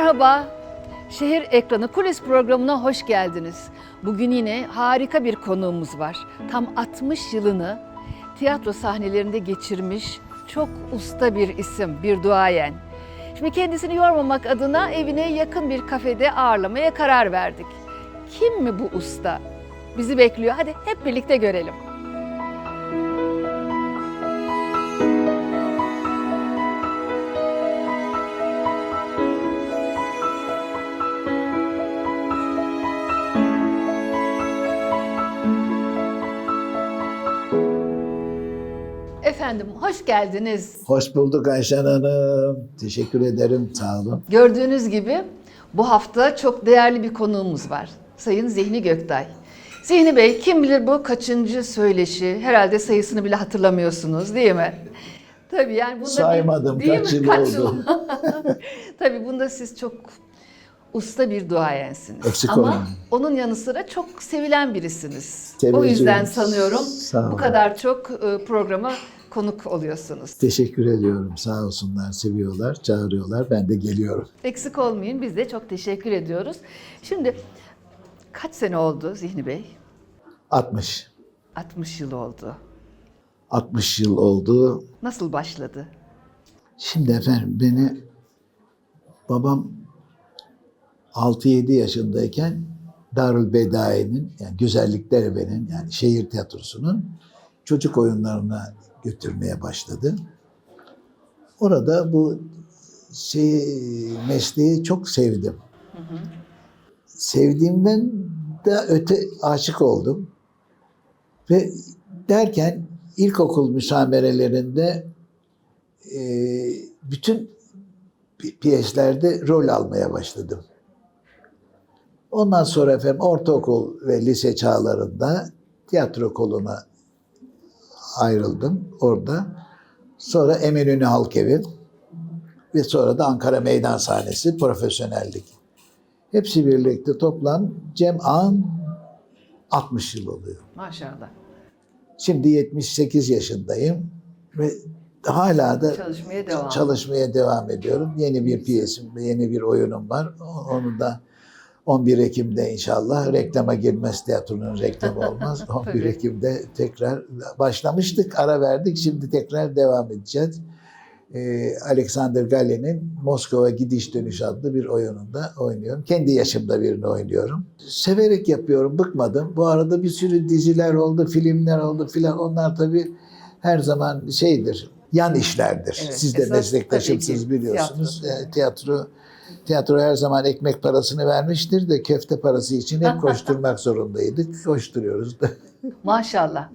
Merhaba. Şehir Ekranı Kulis programına hoş geldiniz. Bugün yine harika bir konuğumuz var. Tam 60 yılını tiyatro sahnelerinde geçirmiş çok usta bir isim, bir duayen. Şimdi kendisini yormamak adına evine yakın bir kafede ağırlamaya karar verdik. Kim mi bu usta? Bizi bekliyor. Hadi hep birlikte görelim. Hoş geldiniz. Hoş bulduk Ayşen Hanım. Teşekkür ederim. Sağ olun. Gördüğünüz gibi bu hafta çok değerli bir konuğumuz var. Sayın Zihni Göktay. Zihni Bey kim bilir bu kaçıncı söyleşi? Herhalde sayısını bile hatırlamıyorsunuz değil mi? Tabii yani bunda bir- Saymadım, değil kaç yıl Kaç oldu. Tabii bunda siz çok usta bir duayensiniz. Eksik Ama olmayın. onun yanı sıra çok sevilen birisiniz. O Teveccühünüz. yüzden sanıyorum bu kadar çok e, programa konuk oluyorsunuz. Teşekkür ediyorum. Sağ olsunlar, seviyorlar, çağırıyorlar. Ben de geliyorum. Eksik olmayın. Biz de çok teşekkür ediyoruz. Şimdi kaç sene oldu Zihni Bey? 60. 60 yıl oldu. 60 yıl oldu. Nasıl başladı? Şimdi efendim beni babam 6-7 yaşındayken Darül Bedai'nin yani Güzellik Derebe'nin yani şehir tiyatrosunun çocuk oyunlarına götürmeye başladı. Orada bu şey mesleği çok sevdim. Sevdiğimden de öte aşık oldum. Ve derken ilkokul müsamerelerinde e, bütün pi- piyeslerde rol almaya başladım. Ondan sonra efendim ortaokul ve lise çağlarında tiyatro koluna ayrıldım orada. Sonra Eminönü Halkevi ve sonra da Ankara Meydan sahnesi profesyonellik. Hepsi birlikte toplam Cem Ağan 60 yıl oluyor. Maşallah. Şimdi 78 yaşındayım ve hala da Çalışmaya devam. çalışmaya devam ediyorum. Yeni bir piyesim, yeni bir oyunum var. Onu da 11 Ekim'de inşallah reklama girmez tiyatronun reklamı olmaz. 11 Tabii. Ekim'de tekrar başlamıştık, ara verdik. Şimdi tekrar devam edeceğiz. Ee, Alexander Galen'in Moskova Gidiş Dönüş adlı bir oyununda oynuyorum. Kendi yaşımda birini oynuyorum. Severek yapıyorum, bıkmadım. Bu arada bir sürü diziler oldu, filmler oldu filan. Onlar tabii her zaman şeydir, yan işlerdir. Evet, Siz de meslektaşımsınız biliyorsunuz. tiyatro. E, tiyatro tiyatro her zaman ekmek parasını vermiştir de köfte parası için hep koşturmak zorundaydık. Koşturuyoruz da. Maşallah.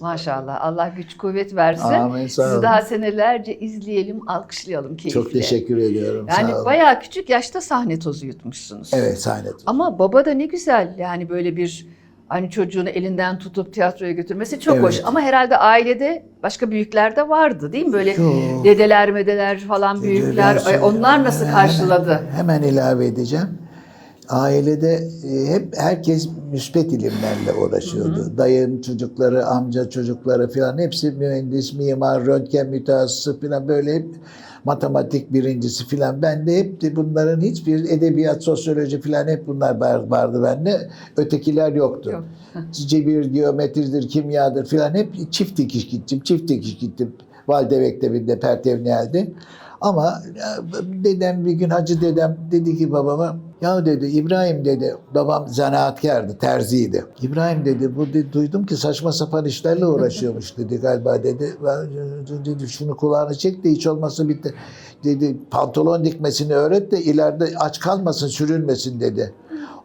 Maşallah. Allah güç kuvvet versin. Amin, sağ Sizi olun. daha senelerce izleyelim, alkışlayalım keyifle. Çok teşekkür ediyorum. Yani sağ olun. bayağı küçük yaşta sahne tozu yutmuşsunuz. Evet sahne. Ama baba da ne güzel yani böyle bir hani çocuğunu elinden tutup tiyatroya götürmesi çok Evet. hoş. Ama herhalde ailede başka büyükler de vardı değil mi? Böyle Çok. dedeler medeler falan büyükler. Dedeler, Ay, onlar nasıl hemen- karşıladı? Hemen ilave edeceğim. Ailede e, hep herkes müspet ilimlerle uğraşıyordu. Dayım çocukları, amca çocukları falan hepsi mühendis, mimar, röntgen mütehassısı falan böyle hep matematik birincisi falan. Ben de hep de bunların hiçbir edebiyat, sosyoloji falan hep bunlar var- vardı bende. Ötekiler yoktu. Yok. Cebir, geometridir, kimyadır falan hep çift dikiş gittim. Çift dikiş gittim. Valide Mektebi'nde Pertevniyel'de. Ama ya, dedem bir gün hacı dedem dedi ki babama ya dedi İbrahim dedi babam zanaatkardı terziydi. İbrahim dedi bu dedi, duydum ki saçma sapan işlerle uğraşıyormuş dedi galiba dedi. Ben, dedi şunu kulağını çek de hiç olmazsa bitti. Dedi pantolon dikmesini öğret de ileride aç kalmasın sürünmesin dedi.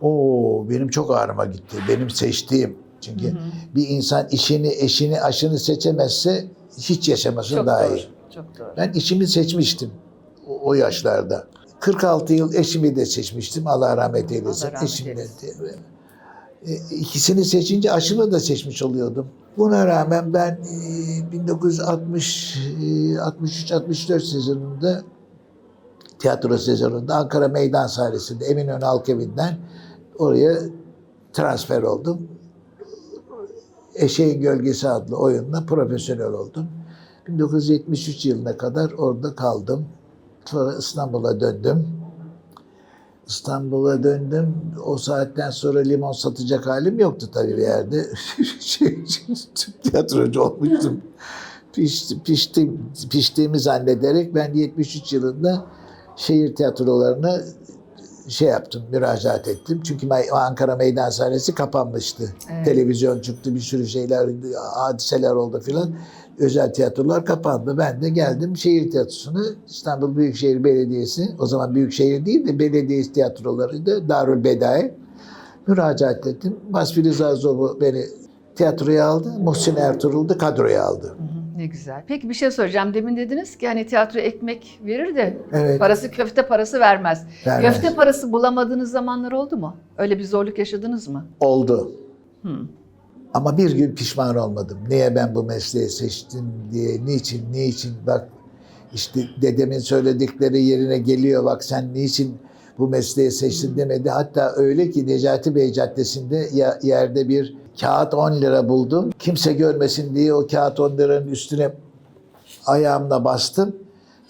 Oo benim çok ağrıma gitti. Benim seçtiğim. Çünkü bir insan işini, eşini, aşını seçemezse hiç yaşaması Çok daha doğru. iyi. Çok doğru. Ben işimi seçmiştim o, o yaşlarda. 46 yıl eşimi de seçmiştim. Allah rahmet eylesin. Allah rahmet de-. E, ikisini seçince aşımı da seçmiş oluyordum. Buna rağmen ben e, 1960 e, 63-64 sezonunda tiyatro sezonunda Ankara Meydan sahnesinde Eminönü Halkevi'nden oraya transfer oldum. Eşeğin Gölgesi adlı oyunla profesyonel oldum. 1973 yılına kadar orada kaldım. Sonra İstanbul'a döndüm. İstanbul'a döndüm. O saatten sonra limon satacak halim yoktu tabii bir yerde. şey, tiyatrocu olmuştum. Pişti, piştim, piştiğimi zannederek ben 73 yılında şehir tiyatrolarına şey yaptım, müracaat ettim. Çünkü Ankara Meydan sahnesi kapanmıştı. Evet. Televizyon çıktı, bir sürü şeyler, hadiseler oldu filan. Özel tiyatrolar kapandı. Ben de geldim şehir tiyatrosuna. İstanbul Büyükşehir Belediyesi, o zaman Büyükşehir değil de belediye tiyatrolarıydı. Darül Bedai. Müracaat ettim. Vasfi Rıza Zobu beni tiyatroya aldı. Muhsin Ertuğrul da kadroya aldı. Ne güzel. Peki bir şey soracağım. Demin dediniz ki hani tiyatro ekmek verir de Evet. parası köfte parası vermez. Vermez. Köfte parası bulamadığınız zamanlar oldu mu? Öyle bir zorluk yaşadınız mı? Oldu. Hı. Ama bir gün pişman olmadım. Niye ben bu mesleği seçtim diye. Niçin, niçin? Bak işte dedemin söyledikleri yerine geliyor. Bak sen niçin bu mesleği seçtin demedi. Hatta öyle ki Necati Bey Caddesi'nde yerde bir kağıt 10 lira buldum. Kimse görmesin diye o kağıt 10 liranın üstüne ayağımla bastım.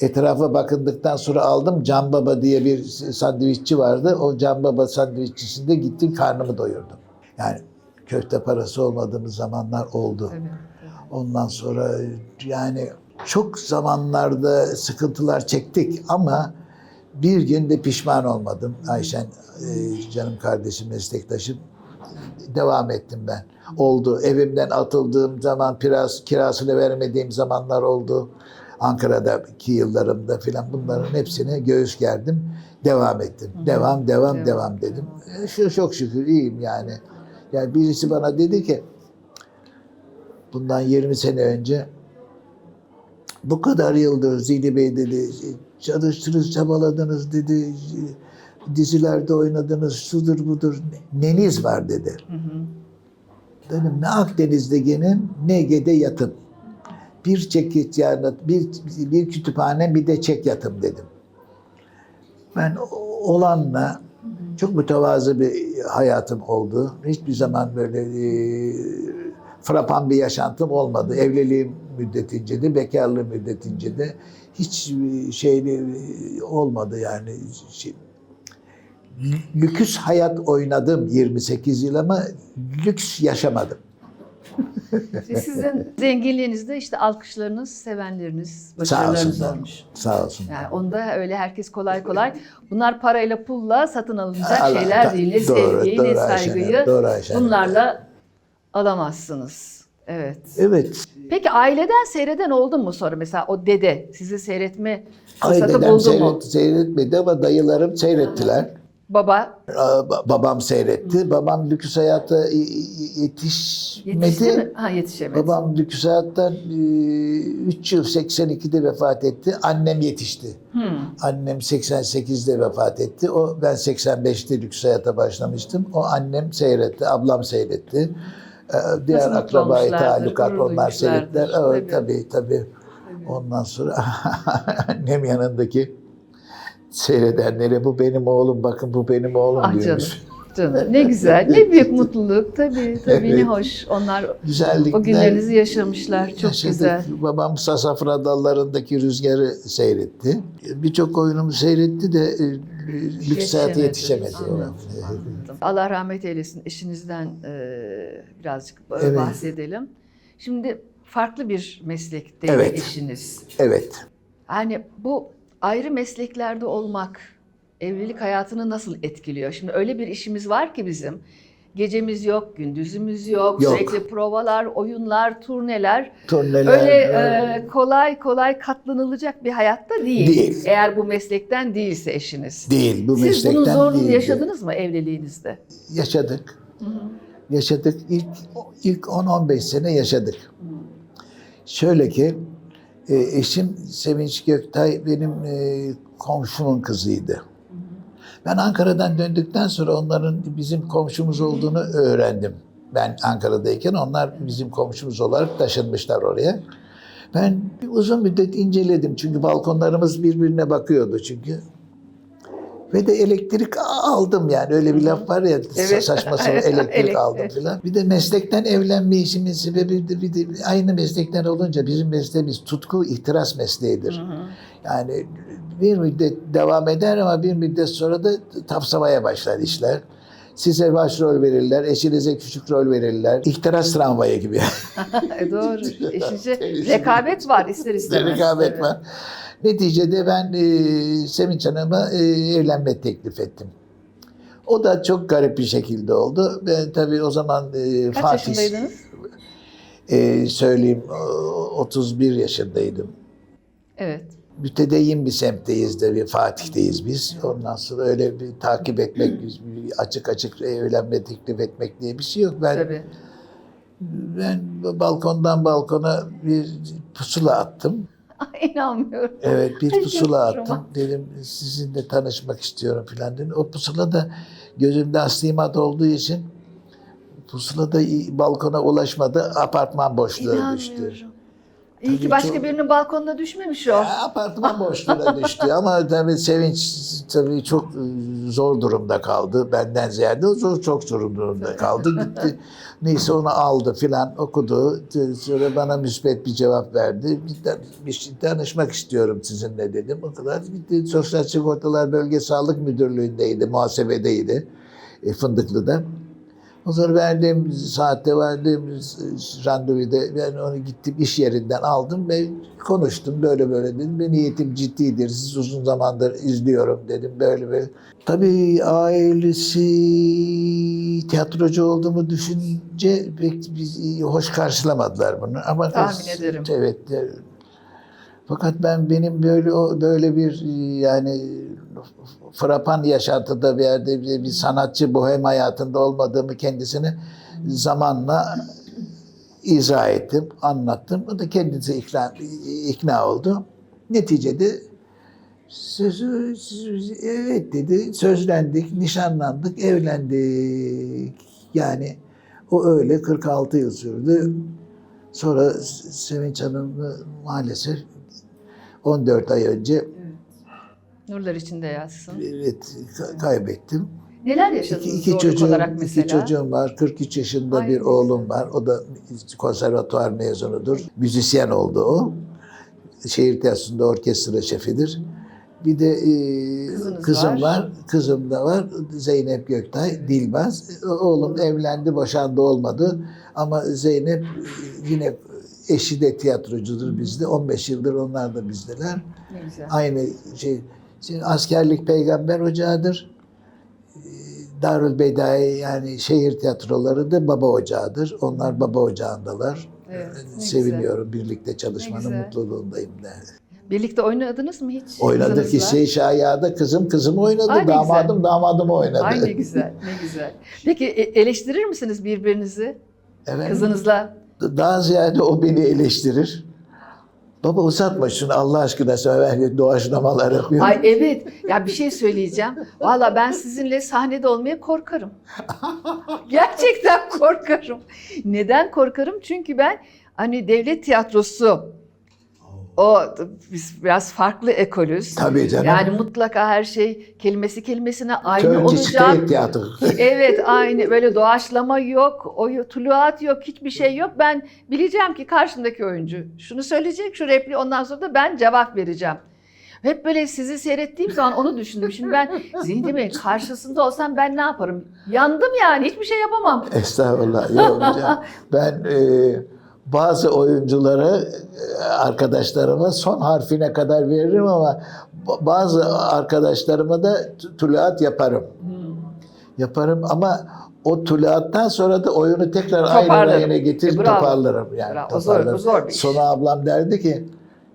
Etrafa bakındıktan sonra aldım. Can Baba diye bir sandviççi vardı. O Can Baba sandviççisinde gittim karnımı doyurdum. Yani köfte parası olmadığımız zamanlar oldu. Evet. Ondan sonra yani çok zamanlarda sıkıntılar çektik ama bir gün de pişman olmadım. Ayşen e, canım kardeşim, meslektaşım devam ettim ben. Oldu. Evimden atıldığım zaman biraz kirasını vermediğim zamanlar oldu. Ankara'daki yıllarımda filan bunların hepsine göğüs gerdim. Devam ettim. Devam, devam, Devam. devam dedim. E, Şu çok şükür iyiyim yani. Yani birisi bana dedi ki bundan 20 sene önce bu kadar yıldır Zihni Bey dedi çalıştınız, çabaladınız dedi dizilerde oynadınız, şudur budur. Neniz var dedi. Hı hı. Dedim ne Akdeniz'de genim ne Ege'de yatım. Bir çek yani bir, bir kütüphane bir de çek yatım dedim. Ben olanla çok mütevazı bir hayatım oldu. Hiçbir zaman böyle e, frapan bir yaşantım olmadı. Evliliğim müddetince de, bekarlığım müddetince de hiç e, şeyli e, olmadı yani. Şey, lüküs hayat oynadım 28 yıl ama lüks yaşamadım. Sizin zenginliğiniz de işte alkışlarınız, sevenleriniz, Sağ başarılarınız olsunlar. olmuş. Sağ olsun. Yani onda öyle herkes kolay kolay bunlar parayla pulla satın alınacak Allah- şeyler değil. Ne Doğru, sevgiyi doğru ne saygıyı doğru bunlarla alamazsınız. Evet. Evet. Peki aileden seyreden oldu mu sonra mesela o dede sizi seyretme fırsatı buldu mu? seyret, seyretmedi ama dayılarım seyrettiler. Baba Babam seyretti. Babam lüküs hayata yetişmedi. yetişti mi? Ha yetişemedi. Babam lüküs hayattan 3 yıl 82'de vefat etti. Annem yetişti. Hmm. Annem 88'de vefat etti. O ben 85'te lüks hayata başlamıştım. O annem seyretti, ablam seyretti. Ee, Diğer akrabayı talukat onlar seyrettiler. Evet, Tabii. tabii tabii. Ondan sonra annem yanındaki seyredenlere bu benim oğlum bakın bu benim oğlum Ah canım. diyormuş. Canım ne güzel, ne büyük mutluluk. Tabii tabii ne Evet. hoş. Onlar Güzellikler. o günlerinizi yaşamışlar. Çok yaşadık. güzel. Babam Sasafra dallarındaki rüzgarı seyretti. Birçok oyunumu seyretti de e, lüks hayata yetişemedi. Anladım, anladım. Allah rahmet eylesin. Eşinizden e, birazcık Evet. bahsedelim. Şimdi farklı bir meslekteydi Evet. eşiniz. Evet. Yani bu ayrı mesleklerde olmak evlilik hayatını nasıl etkiliyor? Şimdi öyle bir işimiz var ki bizim. Gecemiz yok, gündüzümüz yok, Yok. sürekli provalar, oyunlar, turneler. Turneler. Öyle e, kolay kolay katlanılacak bir hayatta değil. Değil. Eğer bu meslekten değilse eşiniz. değil. Bu Siz meslekten bunun zorluğunu değildi. yaşadınız mı evliliğinizde? Yaşadık. Yaşadık. İlk, ilk 10-15 sene yaşadık. Şöyle ki e, eşim Sevinç Göktay benim e, komşumun kızıydı. Ben Ankara'dan döndükten sonra onların bizim komşumuz olduğunu öğrendim. Ben Ankara'dayken onlar bizim komşumuz olarak taşınmışlar oraya. Ben uzun müddet inceledim çünkü balkonlarımız birbirine bakıyordu çünkü. Ve de elektrik aldım yani. Öyle bir laf var ya Evet. saçma sapan elektrik elektrik. aldım filan. Bir de meslekten evlenme işimin sebebi de, bir de aynı meslekten olunca bizim mesleğimiz tutku ihtiras mesleğidir. Yani bir müddet devam eder ama bir müddet sonra da tavsamaya başlar işler. Size başrol verirler, eşinize küçük rol verirler. İhtiras tramvayı gibi. Doğru. İşince rekabet var ister istemez. rekabet var. Neticede ben e, Sevinç Hanım'a e, evlenme teklif ettim. O da çok garip bir şekilde oldu. Ben tabii o zaman e, Kaç Fatih yaşındaydınız? e, söyleyeyim o- 31 yaşındaydım. Evet. Mütedeyyin bir semtteyiz de bir Fatih'teyiz biz. Ondan sonra öyle bir takip etmek, bir açık açık evlenme teklif etmek diye bir şey yok. Ben Tabii. ben balkondan balkona bir pusula attım. İnanmıyorum. Evet bir pusula attım. Dedim sizinle tanışmak istiyorum filan dedim. O pusula da gözümde aslimat olduğu için pusula da balkona ulaşmadı. Apartman boşluğuna düştü. İyi ki Tabii başka çok- birinin balkonuna düşmemiş o. Ya, apartman boşluğuna düştü ama tabii Sevinç tabii çok e, zor durumda kaldı. Benden ziyade o zor, çok zor durumda kaldı. Gitti. Neyse onu aldı filan okudu. Sonra bana müspet bir cevap verdi. Bir şey danışmak istiyorum sizinle dedim. O kadar gitti. Sosyal Sigortalar Bölge Sağlık Müdürlüğü'ndeydi, muhasebedeydi. E, Fındıklı'da. Zaman verdiğim saatte verdiğim randevuda ben onu gittim iş yerinden aldım ve konuştum böyle böyle dedim. Benim niyetim ciddidir. Siz uzun zamandır izliyorum dedim böyle böyle. Tabii ailesi tiyatrocu olduğumu düşünce pek biz- hoş karşılamadılar bunu. Ama Tahmin ederim. Evet. Fakat ben benim böyle böyle bir e, yani frapan yaşantıda bir yerde bir, bir sanatçı bohem hayatında olmadığımı kendisine zamanla izah ettim, anlattım. O da kendisi ikna, ikna oldu. Neticede sözü- evet dedi, sözlendik, nişanlandık, evlendik. Yani o öyle 46 yıl sürdü. Sonra Sevinç Hanım'ı maalesef 14 ay önce Nurlar içinde yazsın. evet, ka- kaybettim. Neler yaşadınız İki, iki zorluk çocuğum, olarak mesela? iki çocuğum var. 43 yaşında Ay, bir ne oğlum var. O da konservatuvar mezunudur. Müzisyen oldu o. Şehir tiyatrosunda orkestra şefidir. Bir de e, Kızınız kızım var. var. Kızım da var. Zeynep Göktay, Dilbaz. E, Oğlum evlendi, boşandı olmadı. Ama Zeynep e, yine eşi de tiyatrocudur bizde. 15 yıldır onlar da bizdeler. Güzel. Aynı şey. Şimdi askerlik peygamber ocağıdır. Ee, Darül Bedai yani şehir tiyatroları da baba ocağıdır. Onlar baba ocağındalar. Evet, Ee, Seviniyorum birlikte Ne çalışmanın güzel. mutluluğundayım. da. Birlikte oynadınız mı hiç? Oynadık hisse şayada kızım kızım oynadı. Ay, damadım damadımı oynadı. Ay ne güzel, ne güzel. Peki e- eleştirir misiniz birbirinizi Evet. kızınızla? Daha ziyade o beni eleştirir. Baba uzatma şunu Allah aşkına sen doğaçlamalar yapıyor. Ay evet. Ya bir şey söyleyeceğim. Valla ben sizinle sahnede olmaya korkarım. Gerçekten korkarım. Neden korkarım? Çünkü ben hani devlet tiyatrosu o biz biraz farklı ekolüz. Tabii canım. Yani mutlaka her şey kelimesi kelimesine aynı olacak. Evet aynı böyle doğaçlama yok, o tuluat yok, hiçbir şey yok. Ben bileceğim ki karşımdaki oyuncu şunu söyleyecek, şu repliği ondan sonra da ben cevap vereceğim. Hep böyle sizi seyrettiğim zaman onu düşündüm. Şimdi ben Zihni Bey'in karşısında olsam ben ne yaparım? Yandım yani hiçbir şey yapamam. Estağfurullah. Yok hocam. Ben e, bazı oyunculara, e, arkadaşlarıma son harfine kadar veririm ama ba- bazı arkadaşlarıma da t- tuluat yaparım. Yaparım ama o tuluattan sonra da oyunu tekrar aynı Toparlarım. rayına getirip E, bravo. toparlarım. Yani Bravo. O zor- o toparlarım. zor bir iş. Sonra ablam derdi ki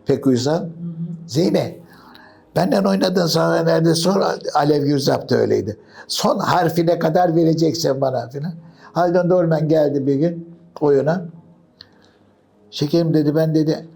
pek uysan Zeynep benden oynadığın sahnelerde sonra Alev Gürzap da öyleydi. Son harfine kadar vereceksin bana filan. Haldun Dorman geldi bir gün oyuna. Şekerim dedi ben dedi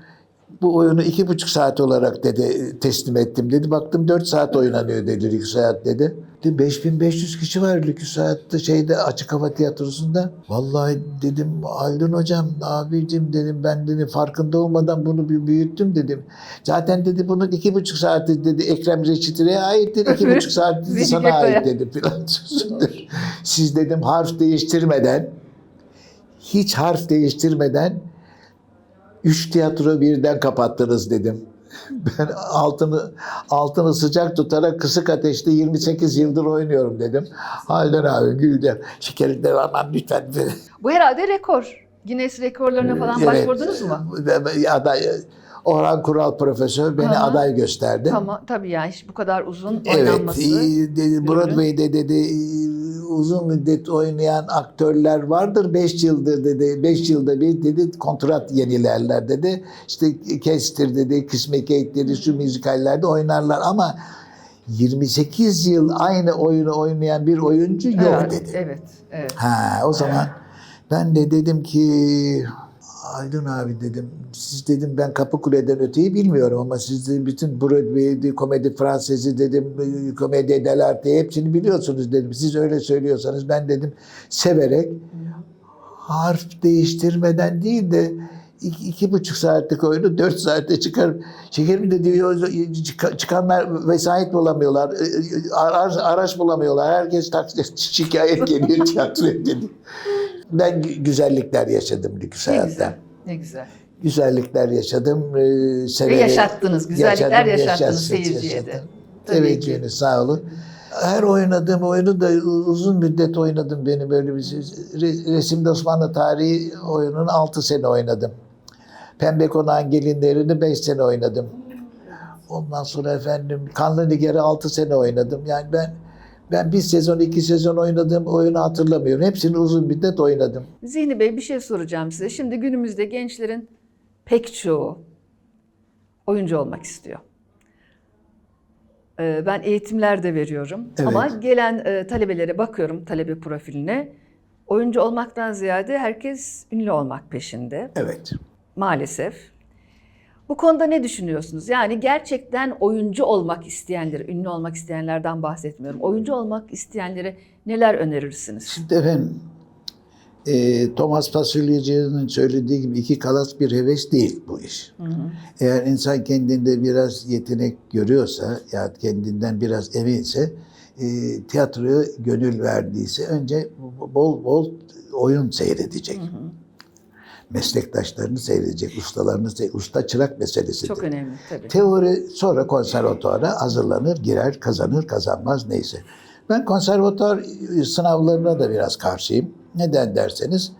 bu oyunu iki buçuk saat olarak dedi teslim ettim dedi. Baktım dört saat oynanıyor dedi Lükü Saat dedi. Dedi 5500 kişi var Lükü Saat'te şeyde açık hava tiyatrosunda. Vallahi dedim Haldun hocam abicim dedim ben dedi farkında olmadan bunu bir büyüttüm dedim. Zaten dedi bunun iki buçuk saati dedi Ekrem Reçiti'ye ait dedi. iki buçuk saat dedi sana ait dedi filan. Siz dedim harf değiştirmeden hiç harf değiştirmeden üç tiyatro birden kapattınız dedim. Ben altını altını sıcak tutarak kısık ateşte 28 yıldır oynuyorum dedim. Halden abi güldü. Şekerim devamlı lütfen. Bu herhalde rekor. Guinness rekorlarına falan Evet. başvurdunuz mu? Aday, Orhan Kural profesör beni Aha. aday gösterdi. Tamam tabii yani bu kadar uzun Evet, oynanması. iyi dedi, Broadway'de dedi uzun müddet oynayan aktörler vardır. 5 yıldır dedi, 5 yılda bir dedi kontrat yenilerler dedi. İşte Kestir dedi, Kismekate dedi, şu müzikallerde oynarlar ama 28 yıl aynı oyunu oynayan bir oyuncu yok Evet, dedi. Evet, evet. Ha o zaman ben de dedim ki Aydın abi dedim siz dedim ben Kapıkule'den öteyi bilmiyorum ama siz de bütün Broadway'di, komedi Fransızı dedim, komedi dell'arte hepsini biliyorsunuz dedim. Siz öyle söylüyorsanız ben dedim severek harf değiştirmeden değil de iki, iki buçuk saatlik oyunu dört saatte çıkar. Şekerim de diyor çık- çıkanlar vesayet bulamıyorlar. Araç, araç bulamıyorlar. Herkes taksi şikayet geliyor tiyatroya dedi. Ben gü- güzellikler yaşadım lüks hayatta. Güzel. Ne güzel. Güzellikler yaşadım. Ee, severek yaşattınız, güzellikler yaşadım, yaşattınız seyirciye de. Teveccühünüz sağ olun. Her oynadığım oyunu da uzun müddet oynadım benim böyle bir şey. Re- Resimde Osmanlı tarihi oyununu 6 sene oynadım. Pembe Konağın Gelinlerini 5 sene oynadım. Ondan sonra efendim Kanlı Nigar'ı 6 sene oynadım. Yani ben ben bir sezon, iki sezon oynadığım oyunu hatırlamıyorum. Hepsini uzun müddet oynadım. Zihni Bey bir şey soracağım size. Şimdi günümüzde gençlerin pek çoğu oyuncu olmak istiyor. Ee, Ben eğitimler de veriyorum. Evet. Ama gelen e, talebelere bakıyorum talebe profiline. Oyuncu olmaktan ziyade herkes ünlü olmak peşinde. Evet. Maalesef. Bu konuda ne düşünüyorsunuz? Yani gerçekten oyuncu olmak isteyenlere, ünlü olmak isteyenlerden bahsetmiyorum. Oyuncu olmak isteyenlere neler önerirsiniz? Şimdi efendim e, Thomas Fasulyeci'nin söylediği gibi iki kalas bir heves değil bu iş. Eğer insan kendinde biraz yetenek görüyorsa ya kendinden biraz eminse e, tiyatroya gönül verdiyse önce bol bol oyun seyredecek. Meslektaşlarını seyredecek, ustalarını seyredecek. Usta çırak meselesidir. Çok önemli tabii. Teori sonra konservatuara hazırlanır, girer, kazanır, kazanmaz neyse. Ben konservatuar sınavlarına da biraz karşıyım. Neden derseniz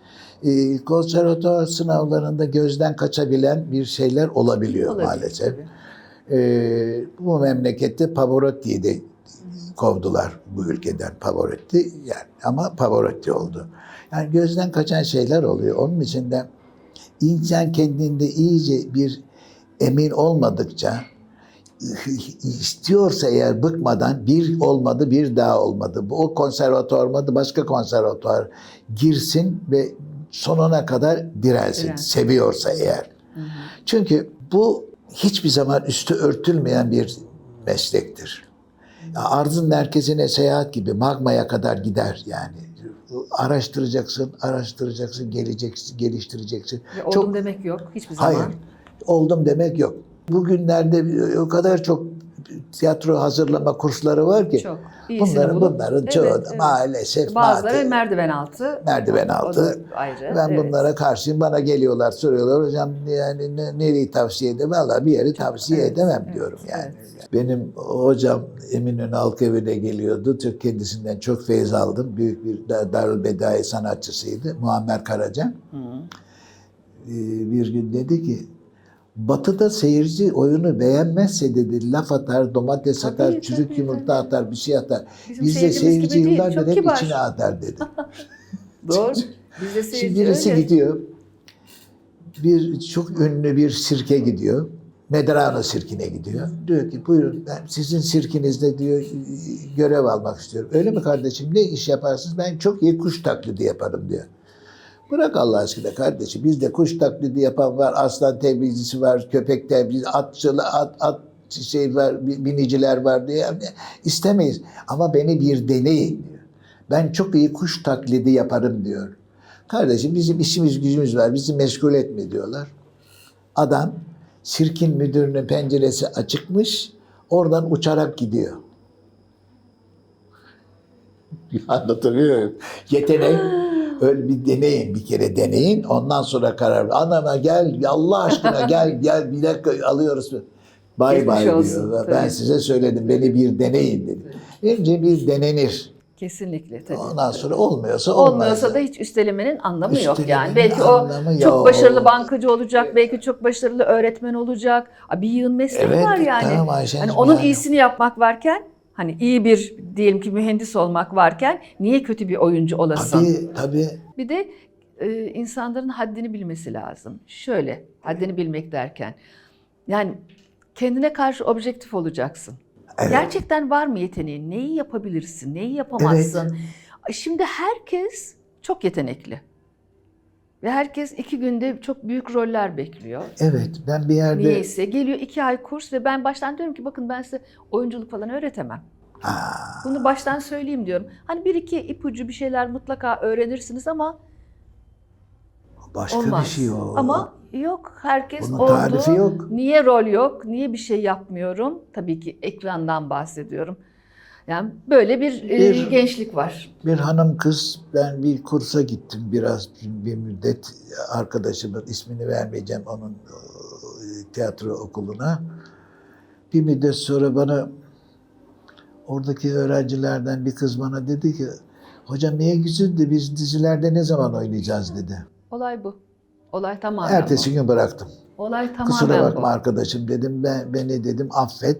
e, konservatuar sınavlarında gözden kaçabilen bir şeyler olabiliyor Olabilir, maalesef. tabii. E, bu memlekette Pavarotti'yi de kovdular bu ülkeden Pavarotti yani ama Pavarotti oldu. Yani gözden kaçan şeyler oluyor. Onun için de insan kendinde iyice bir emin olmadıkça istiyorsa eğer bıkmadan bir olmadı bir daha olmadı. Bu o konservatuar olmadı başka konservatuar girsin ve sonuna kadar dirensin. Dirensin. Seviyorsa eğer. Çünkü bu hiçbir zaman üstü örtülmeyen bir meslektir. Ya Arzın merkezine seyahat gibi magmaya kadar gider yani. Araştıracaksın, araştıracaksın, geleceksin, geliştireceksin. Ve oldum Çok demek yok hiçbir zaman. Hayır. Oldum demek yok. Bugünlerde o kadar çok tiyatro hazırlama kursları var ki Çok. İyisini bunların bulup- bunların Evet, çoğu da evet. maalesef Bazıları maalesef- merdiven altı. merdiven altı. ayrı. Ben evet. bunlara karşıyım. Bana geliyorlar, soruyorlar. Hocam yani ne, nereyi tavsiye edemem? Valla bir yeri tavsiye evet, edemem evet, diyorum yani. evet. Benim hocam Eminönü Halk Evi'ne geliyordu. Çok kendisinden çok feyiz aldım. Büyük bir Dar- Darülbedai sanatçısıydı. Muammer Karaca. Ee, bir gün dedi ki Batı'da seyirci oyunu beğenmezse dedi laf atar, domates Tabii, atar, çürük tabii, yumurta tabii. atar, bir şey atar. Bizim Bizde seyirci yıllardır hep kibar. içine atar dedi. Doğru. Bizde Şimdi birisi öyle. gidiyor. Bir çok ünlü bir sirke gidiyor. Medrano sirkine gidiyor. Diyor ki buyurun ben sizin sirkinizde diyor görev almak istiyorum. Öyle mi kardeşim ne iş yaparsınız? Ben çok iyi kuş taklidi yaparım diyor. Bırak Allah aşkına kardeşim. Bizde kuş taklidi yapan var, aslan temizcisi var, köpek temizcisi, atçılı, at, at şey var, bi- biniciler var diye yani istemeyiz. Ama beni bir deneyin diyor. Ben çok iyi kuş taklidi yaparım diyor. Kardeşim bizim işimiz gücümüz var, bizi meşgul etme diyorlar. Adam sirkin müdürünün penceresi açıkmış, oradan uçarak gidiyor. Anlatabiliyor muyum? Yetenek öyle bir deneyin bir kere deneyin ondan sonra karar ver. Anama gel Allah aşkına gel gel bir dakika alıyoruz. Bay bay olsun, diyor. Ben tabii. size söyledim beni bir deneyin dedim. Önce bir denenir. Kesinlikle tabii. Ondan sonra olmuyorsa olmaz. Olmuyorsa da hiç üstelemenin anlamı yok Üstelemenin yani. Belki o çok yok. başarılı bankacı olacak, belki çok başarılı öğretmen olacak. Bir yığın mesleği Evet, var yani. tamam Ayşe'cim hani onun yani. iyisini yapmak varken, hani iyi bir diyelim ki mühendis olmak varken niye kötü bir oyuncu olasın? Tabii tabii. Bir de e, insanların haddini bilmesi lazım. Şöyle, haddini bilmek derken. Yani kendine karşı objektif olacaksın. Evet. Gerçekten var mı yeteneğin? Neyi yapabilirsin? Neyi yapamazsın? Şimdi herkes çok yetenekli. Ve herkes iki günde çok büyük roller bekliyor. Evet ben bir yerde Niyeyse geliyor iki ay kurs ve ben baştan diyorum ki bakın ben size oyunculuk falan öğretemem. Aa, Bunu baştan söyleyeyim diyorum. Hani bir iki ipucu bir şeyler mutlaka öğrenirsiniz ama başka olmaz. bir şey o. Ama yok herkes Bunun oldu. yok. Niye rol yok? Niye bir şey yapmıyorum? Tabii ki ekrandan bahsediyorum. Yani böyle bir, e, Bir- gençlik var. Bir hanım kız ben bir kursa gittim biraz bir müddet arkadaşımın ismini vermeyeceğim onun e, tiyatro okuluna. Bir müddet sonra bana oradaki öğrencilerden bir kız bana dedi ki hocam niye güzeldi biz dizilerde ne zaman oynayacağız dedi. Olay bu. Olay tamamen Ertesi bu. gün bıraktım. Olay tamamen Kusura bakma bu. arkadaşım dedim ben beni dedim affet.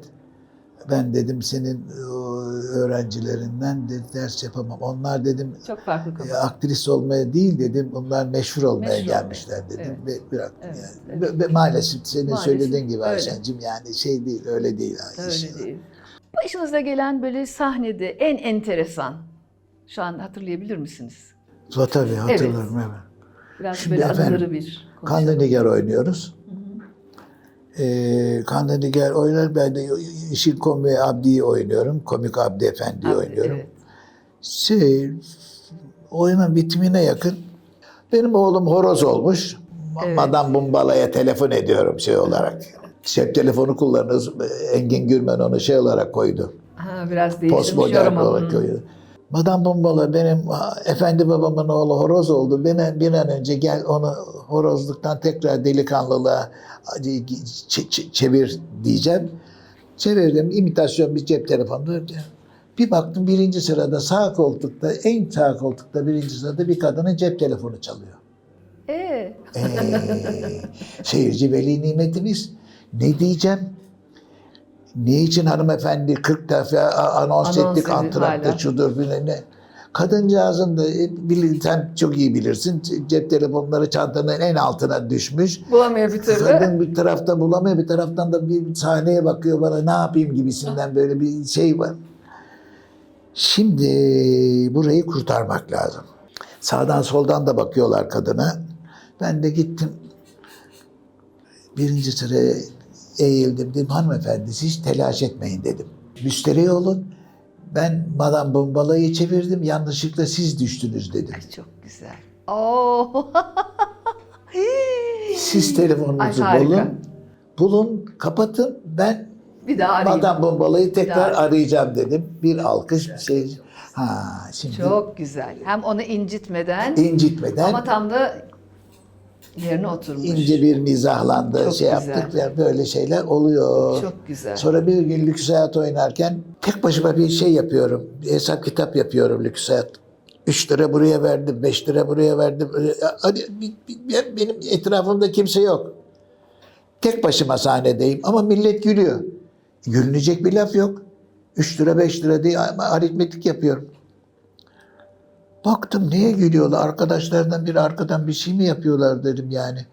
Ben dedim senin o, öğrencilerinden de ders yapamam. Onlar dedim Çok farklı e, aktris olmaya değil dedim. Bunlar meşhur olmaya Meşhur gelmişler dedim Evet. ve bıraktım Evet, yani. Ve- ve maalesef senin Maalesef söylediğin gibi. Ayşen'cim yani şey değil öyle değil. Öyle İş- değil. Başınıza gelen böyle sahnede en enteresan, şu an hatırlayabilir misiniz? Ta- Tabii hatırlarım evet. Biraz Şimdi böyle efendim, bir konuşalım. Kanlı Nigar oynuyoruz. Ee, Kanlı Nigar oynar. Ben de işin komiği Abdi'yi oynuyorum. Komik Abdi Efendi'yi Abi, oynuyorum. evet. şey oyunun bitimine yakın benim oğlum horoz olmuş. Evet. Madam Bumbala'ya telefon ediyorum şey olarak. Cep telefonu kullanırız. Engin Gürmen onu şey olarak koydu. Ha, biraz değiştirmiş Postmodern olarak alın. koydu. Madam Bumbala benim efendi babamın oğlu horoz oldu. Beni bir an önce gel onu horozluktan tekrar delikanlılığa çevir diyeceğim. Çevirdim. imitasyon bir cep telefonu. Bir baktım birinci sırada sağ koltukta, en sağ koltukta birinci sırada bir kadının cep telefonu çalıyor. Ee, Ee, seyirci veli nimetimiz. Ne diyeceğim? Niçin hanımefendi 40 defa anons, Anons ettik antrakta şudur bilmem ne. Kadıncağızın da e, bil- sen çok iyi bilirsin cep telefonları çantanın en altına düşmüş. bulamıyor bir türlü. Kadın bir tarafta bulamıyor bir taraftan da bir sahneye bakıyor bana ne yapayım gibisinden böyle bir şey var. Şimdi burayı kurtarmak lazım. Sağdan soldan da bakıyorlar kadına. Ben de gittim. Birinci sıraya eğildim. Dedim hanımefendi siz hiç telaş etmeyin dedim. Müsterih olun. Ben Madame Bombala'yı çevirdim. Yanlışlıkla siz düştünüz dedim. Ay, çok güzel. Oo. Siz telefonunuzu Ay, harika. bulun. Bulun, kapatın. Ben bir daha arayayım. Madame Bombala'yı tekrar daha- arayacağım dedim. Bir alkış bir şey. Ha şimdi Çok güzel. Hem onu incitmeden incitmeden ama tam da yerine oturmuş. ince bir mizahlandı Çok şey güzel. yaptık ve böyle şeyler oluyor. Çok güzel. Sonra bir gün Lüks Hayat oynarken tek başıma bir şey yapıyorum. Bir hesap kitap yapıyorum Lüks Hayat. 3 lira buraya verdim, 5 lira buraya verdim. Hani benim etrafımda kimse yok. Tek başıma sahnedeyim ama millet gülüyor. Gülünecek bir laf yok. 3 lira 5 lira diye aritmetik yapıyorum. Baktım neye gülüyorlar? Arkadaşlardan biri arkadan bir şey mi yapıyorlar dedim yani.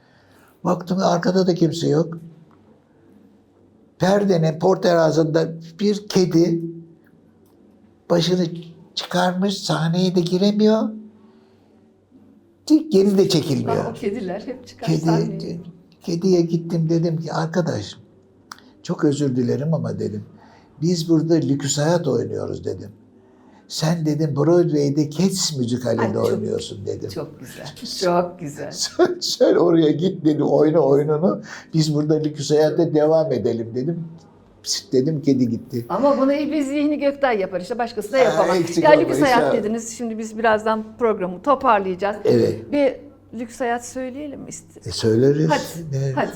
Baktım arkada da kimse yok. Perdenin porterazında bir kedi başını çıkarmış sahneye de giremiyor. Geri de çekilmiyor. O kediler hep çıkar Kedi, sahneye. kediye gittim dedim ki arkadaş çok özür dilerim ama dedim. Biz burada lüküs hayat oynuyoruz dedim. Sen dedim Broadway'de Cats müzikalinde Ay, çok- oynuyorsun dedim. Çok güzel. Çok güzel. Sen, sen oraya git dedi oyna oyununu. Biz burada lüküs hayatta devam edelim dedim. Dedim kedi gitti. Ama bunu bir zihni gökten yapar işte başkası da yapamaz. olma, lüks hayat dediniz. Şimdi biz birazdan programı toparlayacağız. Evet. Bir lüks hayat söyleyelim mi? E söyleriz. Hadi, Ne? hadi.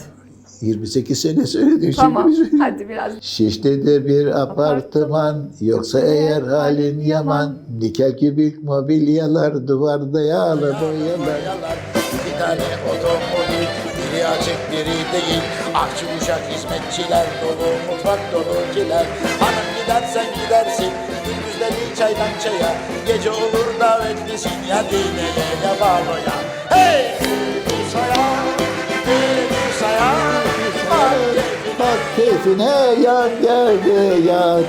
28 sene söyledim. Tamam, Şimdi biz- hadi biraz. Şişli'de bir apartman yoksa eğer halin yaman nikah gibi mobilyalar duvarda yağlı boyalar. İki tane otomobil, biri açık biri değil. Akçı uşak hizmetçiler dolu, mutfak dolu kiler. Hanım gidersen gidersin, gündüzleri çaydan çaya. Gece olur davetlisin ya dineye ya baloya. Hey! Bak keyfine yan geldi yan.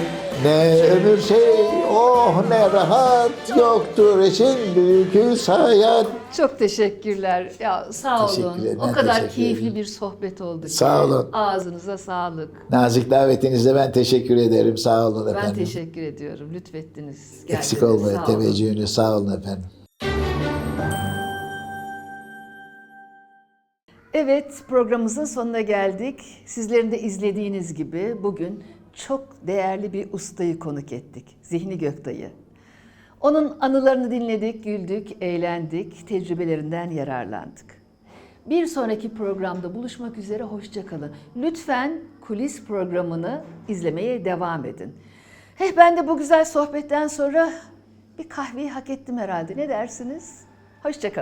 Ne ömür şey oh ne rahat yoktur eşin büyük hayat. Çok teşekkürler. Ya sağ olun. O ben kadar keyifli bir sohbet oldu. ki. Sağ olun. Ağzınıza sağlık. Nazik davetinizde ben teşekkür ederim. Sağ olun Ben efendim. teşekkür ediyorum. Lütfettiniz. Eksik geldiniz. olmayın Sağ olun. teveccühünüz. Sağ olun efendim. Evet, programımızın sonuna geldik. Sizlerin de izlediğiniz gibi bugün çok değerli bir ustayı konuk ettik. Zihni Göktay'ı. Onun anılarını dinledik, güldük, eğlendik, tecrübelerinden yararlandık. Bir sonraki programda buluşmak üzere, hoşça kalın. Lütfen kulis programını izlemeye devam edin. Heh, ben de bu güzel sohbetten sonra bir kahveyi hak ettim herhalde. Ne dersiniz? Hoşça